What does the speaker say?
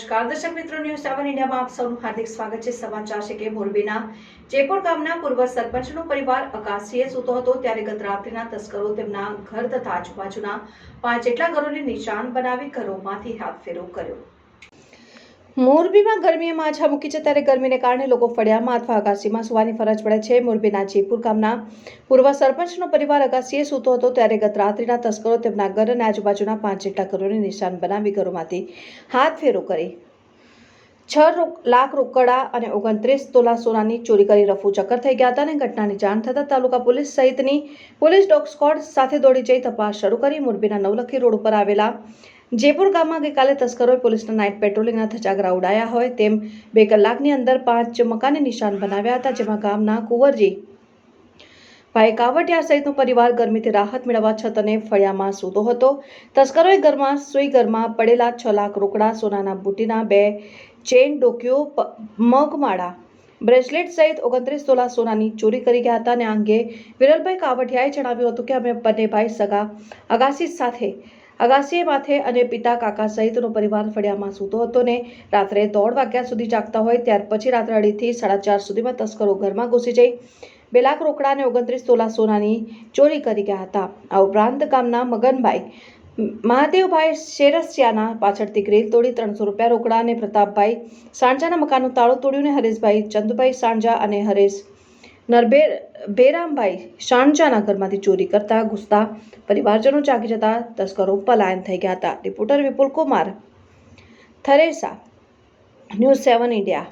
દર્શક મિત્રો ન્યૂઝ સેવન ઇન્ડિયામાં આપ સૌનું હાર્દિક સ્વાગત છે. સમાચાર છે કે મોરબીના ચેપોર ગામના પૂર્વ સરપંચનો પરિવાર અકાશીએ સૂતો હતો. ત્યારે ગત રાત્રિના તસ્કરો તેમના ઘર તથા આજુબાજુના પાંચ જેટલા ઘરોને નિશાન બનાવી ઘરોમાંથી હાથફેરો કર્યો. મોરબીમાં ગરમીએ માછા મૂકી છે ત્યારે ગરમીને કારણે લોકો ફળિયામાં અથવા અગાસીમાં સુવાની ફરજ પડે છે. મોરબીના જીપુર ગામના પૂર્વ સરપંચનો પરિવાર અગાસીએ સૂતો હતો ત્યારે ગત રાત્રિના તસ્કરો તેમના ઘર અને આજુબાજુના પાંચ જેટલા ઘરોને નિશાન બનાવી ઘરોમાંથી હાથફેરો કરી છ લાખ રોકડા અને ઓગણત્રીસ તોલા સોનાની ચોરી કરી રફુ ચક્કર થઈ ગયા હતા અને ઘટનાની જાણ થતાં તાલુકા પોલીસ સહિતની પોલીસ ડોગ સ્કોડ સાથે દોડી જઈ તપાસ શરૂ કરી મોરબીના નવલખી રોડ ઉપર આવેલા જયપુર ગામમાં ગઈકાલે તસ્કરોએ પોલીસના નાઇટ પેટ્રોલિંગના ધજાગરા ઉડાયા હોય તેમ બે કલાકની અંદર પાંચ મકાને નિશાન બનાવ્યા હતા, જેમાં ગામના કુંવરજી ભાઈ કાવટિયા સહિતનો પરિવાર ગરમીથી રાહત મેળવવા છત અને ફળિયામાં સૂતો હતો. તસ્કરોએ ઘરમાં સુઈ ઘરમાં પડેલા છ લાખ રોકડા, સોનાના બુટીના, બે ચેન ડોકીઓ મગમાળા, બ્રેસલેટ સહિત ઓગણત્રીસ તોલા સોનાની ચોરી કરી ગયા હતા. અને આ અંગે વિરલભાઈ કાવટિયાએ જણાવ્યું હતું કે અમે બંને ભાઈ સગા, અગાસી સાથે અગાસીએ માથે અને પિતા કાકા સહિતનો પરિવાર ફળિયામાં સૂતો હતો ને રાત્રે દોઢ વાગ્યા સુધી જાગતા હોય ત્યાર પછી રાત્રે અઢીથી સાડા ચાર સુધીમાં તસ્કરો ઘરમાં ઘૂસી જઈ બે લાખ રોકડા અને ઓગણત્રીસ તોલા સોનાની ચોરી કરી ગયા હતા. આ ઉપરાંત ગામના મગનભાઈ, મહાદેવભાઈ શેરસિયાના પાછળથી ગ્રીલ તોડી ત્રણસો રૂપિયા રોકડા અને પ્રતાપભાઈ સાંજાના મકાનનું તાળું તોડ્યું ને હરેશભાઈ ચંદુભાઈ સાંજા અને હરેશ નરબેર બેરામભાઈ શાણજાના ઘરમાંથી ચોરી કરતા ઘૂસતા પરિવારજનો જાગી જતા તસ્કરો પલાયન થઈ ગયા હતા. Reporter Vipul Kumar, Thresa, news seven India.